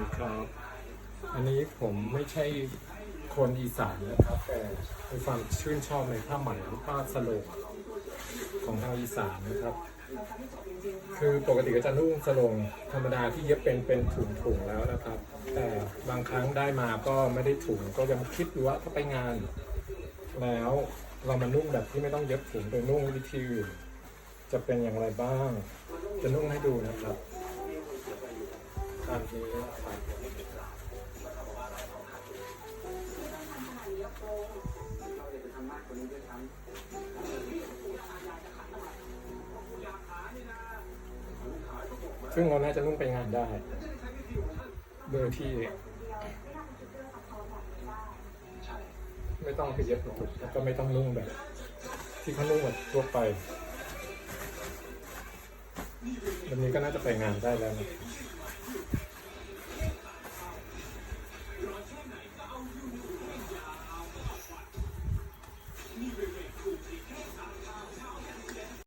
ดีครับ อันนี้ผมไม่ใช่คนอีสานนะครับ แต่มีความชื่นชอบในผ้าไหมผ้าสโลงของทางอีสานนะครับ คือปกติก็จะนุ่งสโลงธรรมดาที่เย็บเป็นเป็นถุงถุงๆแล้วนะครับ แต่บางครั้งได้มาก็ไม่ได้ถุงก็ยังคิดอยู่ว่าถ้าไปงาน แล้วเรามานุ่งแบบที่ไม่ต้องเย็บถุงโดยนุ่งวิธีอื่นจะเป็นอย่างไรบ้าง จะนุ่งให้ดูนะครับ ซึ่งเราน่าจะนุ่งไปงานได้ โดยที่ ไม่ต้องไปเย็บถุกแล้วก็ไม่ต้องนุ่งแบบ ที่เขานุ่งแบบทั่วไปแบบนี้ก็น่าจะไปงานได้แล้วนะ